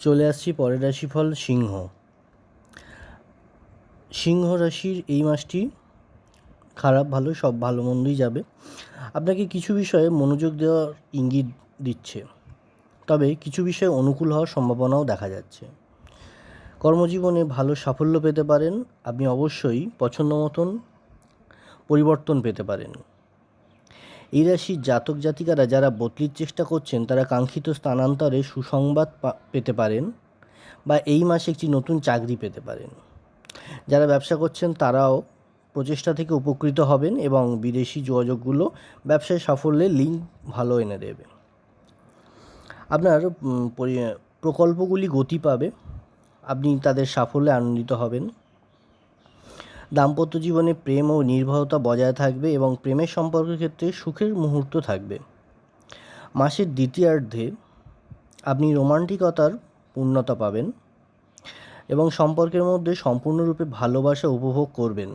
চলে আসছি পরের রাশিফল সিংহ। সিংহ রাশির এই মাসটি খারাপ, ভালো, সব ভালো মন্দই যাবে। আপনাকে কিছু বিষয়ে মনোযোগ দেওয়ার ইঙ্গিত দিচ্ছে। তবে কিছু বিষয়ে অনুকূল হওয়ার সম্ভাবনাও দেখা যাচ্ছে। কর্মজীবনে ভালো সাফল্য পেতে পারেন। আপনি অবশ্যই পছন্দ মতন পরিবর্তন পেতে পারেন। এই রাশির জাতক জাতিকারা যারা বদলির চেষ্টা করছেন, তারা কাঙ্ক্ষিত স্থানান্তরে সুসংবাদ পেতে পারেন বা এই মাসে একটি নতুন চাকরি পেতে পারেন। যারা ব্যবসা করছেন, তারাও প্রচেষ্টা থেকে উপকৃত হবেন এবং বিদেশি যোগাযোগগুলো ব্যবসায় সাফল্যের লিঙ্ক ভালো এনে দেবে। আপনার পরি- প্রকল্পগুলি গতি পাবে, আপনি তাদের সাফল্যে আনন্দিত হবেন। দাম্পত্য জীবনে প্রেম ও নির্ভরতা বজায় থাকবে এবং প্রেমের সম্পর্কের ক্ষেত্রে সুখের মুহূর্ত থাকবে। মাসের দ্বিতীয়ার্ধে আপনি রোমান্টিকতার পূর্ণতা পাবেন এবং সম্পর্কের মধ্যে সম্পূর্ণরূপে ভালোবাসা উপভোগ করবেন।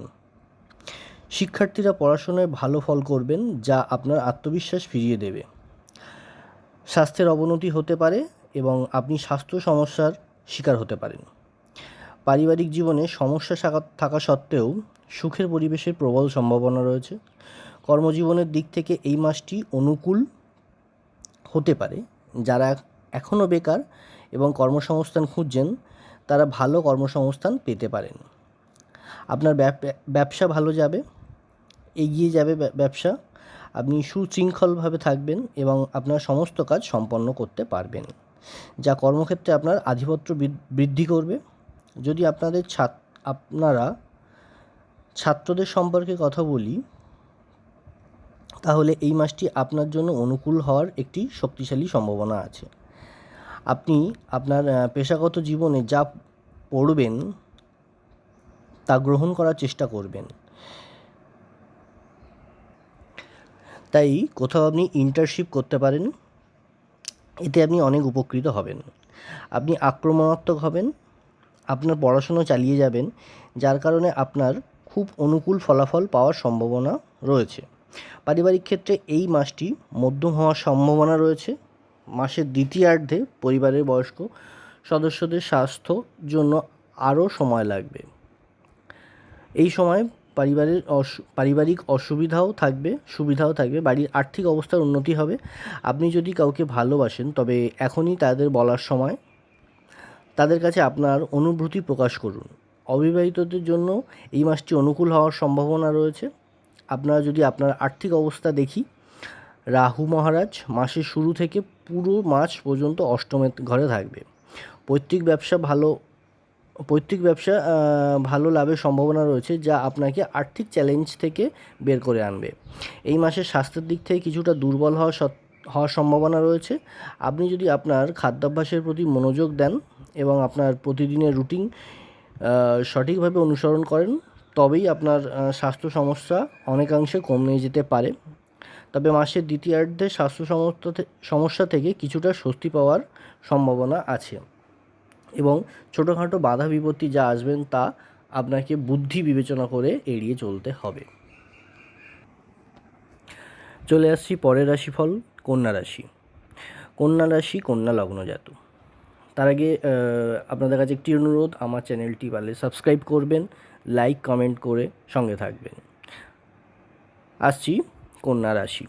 শিক্ষার্থীরা পড়াশোনায় ভালো ফল করবেন, যা আপনার আত্মবিশ্বাস ফিরিয়ে দেবে। স্বাস্থ্যের অবনতি হতে পারে এবং আপনি স্বাস্থ্য সমস্যার শিকার হতে পারেন। পারিবারিক জীবনে সমস্যা থাকা- সত্ত্বেও সুখের পরিবেশের প্রবল সম্ভাবনা রয়েছে। কর্মজীবনের দিক থেকে এই মাসটি অনুকূল হতে পারে। যারা এখনও বেকার এবং কর্মসংস্থান খুঁজছেন, তারা ভালো কর্মসংস্থান পেতে পারেন। আপনার ব্যব- ব্যবসা ভালো যাবে, এগিয়ে যাবে ব্য- ব্যবসা। আপনি সুশৃঙ্খলভাবে থাকবেন এবং আপনার সমস্ত কাজ সম্পন্ন করতে পারবেন, যা কর্মক্ষেত্রে আপনার আধিপত্য বৃদ্ধি করবে। যদি আপনাদের ছাত, আপনারা ছাত্রদের সম্পর্কে কথা বলি, তাহলে এই মাসটি আপনার জন্য অনুকূল হওয়ার একটি শক্তিশালী সম্ভাবনা আছে। আপনি আপনার পেশাগত জীবনে যা পড়বেন, তা গ্রহণ করার চেষ্টা করবেন। তাই কোথাও আপনি ইন্টার্নশিপ করতে পারেন, এতে আপনি অনেক উপকৃত হবেন। আপনি আক্রমণাত্মক হবেন আপনার পড়াশুনো চালিয়ে যাবেন, যার কারণে আপনার খুব অনুকূল ফলাফল পাওয়ার সম্ভাবনা রয়েছে। পারিবারিক ক্ষেত্রে এই মাসটি মধ্যম হওয়ার সম্ভাবনা রয়েছে। মাসের দ্বিতীয়ার্ধে পরিবারের বয়স্ক সদস্যদের স্বাস্থ্য জন্য আরও সময় লাগবে। এই সময় পারিবারের পারিবারিক অসুবিধাও থাকবে, সুবিধাও থাকবে, বাড়ির আর্থিক অবস্থার উন্নতি হবে। আপনি যদি কাউকে ভালোবাসেন, তবে এখনই তাদের বলার সময় তাদের কাছে আপনার অনুভূতি প্রকাশ করুন। অবিবাহিতদের জন্য এই মাসটি অনুকূল হওয়ার সম্ভাবনা রয়েছে। আপনারা যদি আপনার আর্থিক অবস্থা দেখি, রাহু মহারাজ মাসের শুরু থেকে পুরো মাস পর্যন্ত অষ্টমের ঘরে থাকবে। পৈতৃক ব্যবসা ভালো, পৈতৃক ব্যবসা ভালো লাভের সম্ভাবনা রয়েছে যা আপনাকে আর্থিক চ্যালেঞ্জ থেকে বের করে আনবে। এই মাসের স্বাস্থ্যের দিক থেকে কিছুটা দুর্বল হওয়া হওয়ার সম্ভাবনা রয়েছে। আপনি যদি আপনার খাদ্যাভ্যাসের প্রতি মনোযোগ দেন এবং আপনার প্রতিদিনের রুটিন সঠিকভাবে অনুসরণ করেন, তবেই আপনার স্বাস্থ্য সমস্যা অনেকাংশে কমে যেতে পারে। তবে মাসের দ্বিতীয়ার্ধে স্বাস্থ্য সমস্যা থেকে কিছুটা স্বস্তি পাওয়ার সম্ভাবনা আছে এবং ছোটোখাটো বাধা বিপত্তি যা আসবেন তা আপনাকে বুদ্ধি বিবেচনা করে এড়িয়ে চলতে হবে। চলে আসছি পরের রাশিফল, কন্যা রাশি। কন্যা রাশি, কন্যা লগ্নজাত তার আগে আপনাদের কাছে একটি অনুরোধ, আমার চ্যানেলটি পারলে সাবস্ক্রাইব করবেন, লাইক, কমেন্ট করে সঙ্গে থাকবেন। আসছি কন্যা রাশি।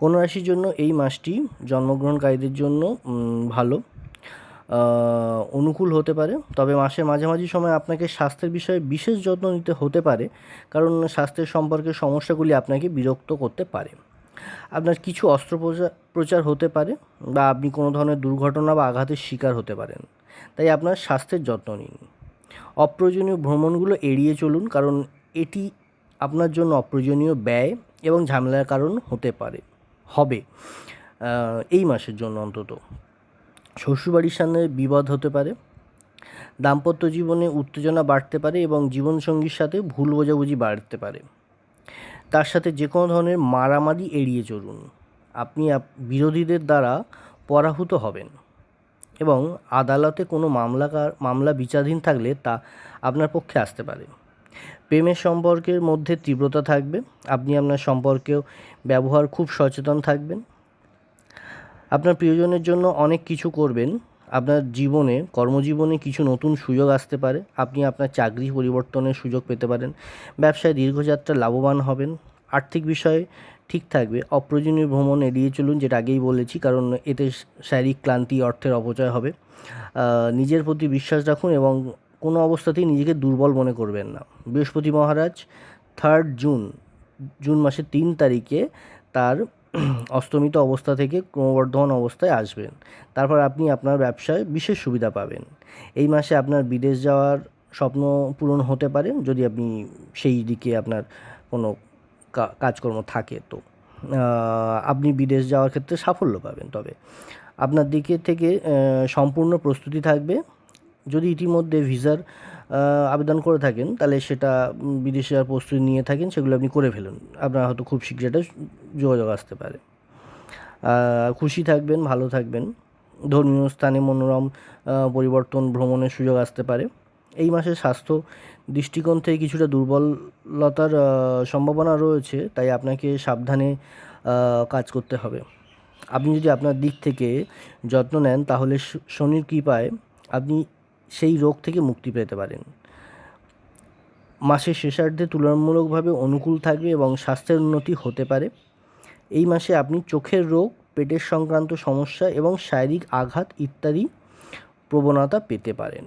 কন্যা রাশির জন্য এই মাসটি জন্মগ্রহণকারীদের জন্য ভালো। অনুকূল হতে পারে, তবে মাসের মাঝামাঝি সময় আপনাকে স্বাস্থ্যের বিষয়ে বিশেষ যত্ন নিতে হতে পারে, কারণ স্বাস্থ্যের সম্পর্কে সমস্যাগুলি আপনাকে বিরক্ত করতে পারে। আপনার কিছু অস্ত্রোপচার প্রচার হতে পারে বা আপনি কোনো ধরনের দুর্ঘটনা বা আঘাতের শিকার হতে পারেন। তাই আপনার স্বাস্থ্যের যত্ন নিন। অপ্রয়োজনীয় ভ্রমণগুলো এড়িয়ে চলুন কারণ এটি আপনার জন্য অপ্রয়োজনীয় ব্যয় এবং ঝামেলার কারণ হতে পারে। হবে এই মাসের জন্য অন্তত। শ্বশুরবাড়ির সামনে বিবাদ হতে পারে। দাম্পত্য জীবনে উত্তেজনা বাড়তে পারে এবং জীবনসঙ্গীর সাথে ভুল বোঝাবুঝি বাড়তে পারে। তার সাথে যে কোনো ধরনের মারামারি এড়িয়ে চলুন। আপনি আপ- বিরোধীদের দ্বারা পরাভূত হবেন এবং আদালতে কোনো মামলা কার- মামলা বিচারাধীন থাকলে তা আপনার পক্ষে আসতে পারে। প্রেমের সম্পর্কের মধ্যে তীব্রতা থাকবে, আপনি আপনার সম্পর্কেও ব্যবহার খুব সচেতন থাকবেন। আপনার প্রিয়জনের জন্য অনেক কিছু করবেন আপনার জীবনে, কর্মজীবনে কিছু নতুন সুযোগ আসতে পারে। আপনি আপনার চাকরি পরিবর্তনের সুযোগ পেতে পারেন। ব্যবসায় দীর্ঘযাত্রা লাভবান হবেন। আর্থিক বিষয়ে ঠিক থাকবে। অপ্রয়োজনীয় ভ্রমণ এড়িয়ে চলুন, যেটা আগেই বলেছি, কারণ এতে শারীরিক ক্লান্তি, অর্থের অপচয় হবে। নিজের প্রতি বিশ্বাস রাখুন এবং কোনো অবস্থাতেই নিজেকে দুর্বল মনে করবেন না। বৃহস্পতি মহারাজ থার্ড জুন জুন মাসের তিন তারিখে তার অস্তমিত অবস্থা থেকে ক্রমবর্ধমান অবস্থায় আসবেন। তারপর আপনি আপনার ব্যবসায় বিশেষ সুবিধা পাবেন। এই মাসে আপনার বিদেশ যাওয়ার স্বপ্ন পূরণ হতে পারে যদি আপনি সেই দিকে আপনার কোনো কাজকর্ম থাকে তো। আপনি বিদেশ যাওয়ার ক্ষেত্রে সাফল্য পাবেন। তবে আপনার দিকে থেকে সম্পূর্ণ প্রস্তুতি থাকবে। যদি ইতিমধ্যে ভিসার আবেদন করে থাকেন, তাহলে সেটা বিদেশে আর প্রস্তুতি নিয়ে থাকেন, সেগুলো আপনি করে ফেলুন। আপনার হয়তো খুব শীঘ্র এটা যোগাযোগ আসতে পারে। খুশি থাকবেন, ভালো থাকবেন। ধর্মীয় স্থানে মনোরম পরিবর্তন, ভ্রমণের সুযোগ আসতে পারে। এই মাসে স্বাস্থ্য দৃষ্টিকোণ থেকে কিছুটা দুর্বলতার সম্ভাবনা রয়েছে, তাই আপনাকে সাবধানে কাজ করতে হবে। আপনি যদি আপনার দিক থেকে যত্ন নেন, তাহলে শনির কৃপায় আপনি সেই রোগ থেকে মুক্তি পেতে পারেন। মাসের শেষার্ধে তুলনামূলকভাবে অনুকূল থাকবে এবং স্বাস্থ্যের উন্নতি হতে পারে। এই মাসে আপনি চোখের রোগ, পেটের সংক্রান্ত সমস্যা এবং শারীরিক আঘাত ইত্যাদি প্রবণতা পেতে পারেন।